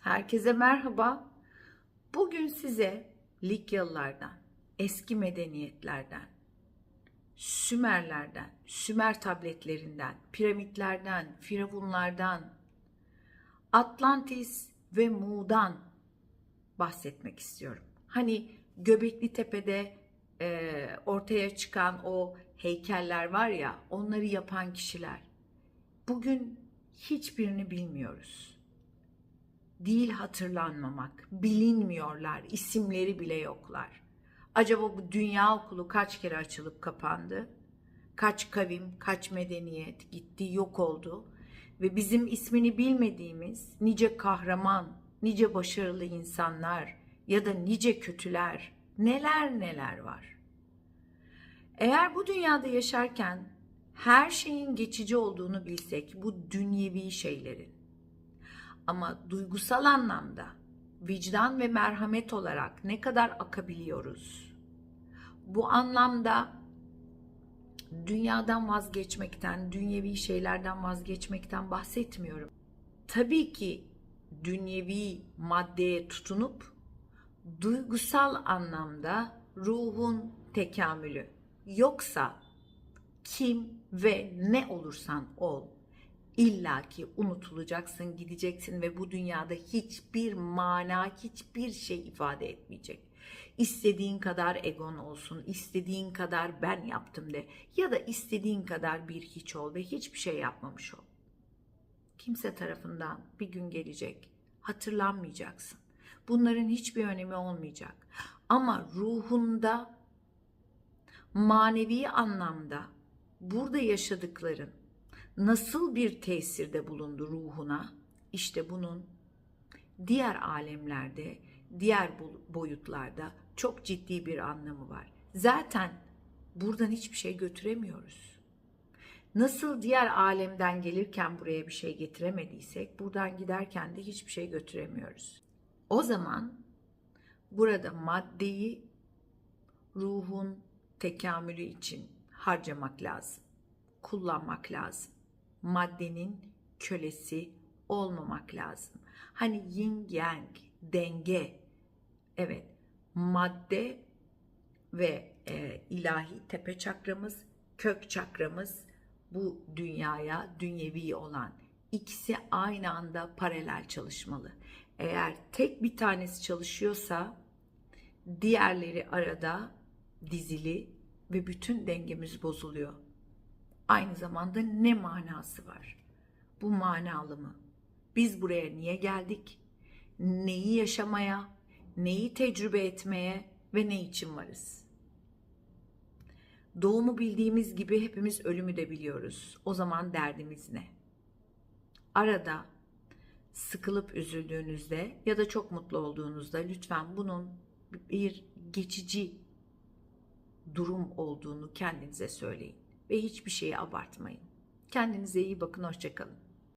Herkese merhaba. Bugün size Likyalılardan, eski medeniyetlerden, Sümerlerden, Sümer tabletlerinden, piramitlerden, firavunlardan, Atlantis ve Mu'dan bahsetmek istiyorum. Hani Göbekli Tepe'de e, ortaya çıkan o heykeller var ya, onları yapan kişiler. Bugün hiçbirini bilmiyoruz değil hatırlanmamak, bilinmiyorlar, isimleri bile yoklar. Acaba bu dünya okulu kaç kere açılıp kapandı? Kaç kavim, kaç medeniyet gitti, yok oldu ve bizim ismini bilmediğimiz nice kahraman, nice başarılı insanlar ya da nice kötüler, neler neler var. Eğer bu dünyada yaşarken her şeyin geçici olduğunu bilsek bu dünyevi şeylerin ama duygusal anlamda vicdan ve merhamet olarak ne kadar akabiliyoruz? Bu anlamda dünyadan vazgeçmekten, dünyevi şeylerden vazgeçmekten bahsetmiyorum. Tabii ki dünyevi maddeye tutunup duygusal anlamda ruhun tekamülü. Yoksa kim ve ne olursan ol illaki unutulacaksın, gideceksin ve bu dünyada hiçbir mana, hiçbir şey ifade etmeyecek. İstediğin kadar egon olsun, istediğin kadar ben yaptım de ya da istediğin kadar bir hiç ol ve hiçbir şey yapmamış ol. Kimse tarafından bir gün gelecek, hatırlanmayacaksın. Bunların hiçbir önemi olmayacak. Ama ruhunda manevi anlamda burada yaşadıkların nasıl bir tesirde bulundu ruhuna? İşte bunun diğer alemlerde, diğer boyutlarda çok ciddi bir anlamı var. Zaten buradan hiçbir şey götüremiyoruz. Nasıl diğer alemden gelirken buraya bir şey getiremediysek, buradan giderken de hiçbir şey götüremiyoruz. O zaman burada maddeyi ruhun tekamülü için harcamak lazım, kullanmak lazım maddenin kölesi olmamak lazım. Hani yin yang denge. Evet madde ve e, ilahi tepe çakramız, kök çakramız bu dünyaya dünyevi olan ikisi aynı anda paralel çalışmalı. Eğer tek bir tanesi çalışıyorsa diğerleri arada dizili ve bütün dengemiz bozuluyor aynı zamanda ne manası var? Bu manalı mı? Biz buraya niye geldik? Neyi yaşamaya, neyi tecrübe etmeye ve ne için varız? Doğumu bildiğimiz gibi hepimiz ölümü de biliyoruz. O zaman derdimiz ne? Arada sıkılıp üzüldüğünüzde ya da çok mutlu olduğunuzda lütfen bunun bir geçici durum olduğunu kendinize söyleyin ve hiçbir şeyi abartmayın. Kendinize iyi bakın, hoşçakalın.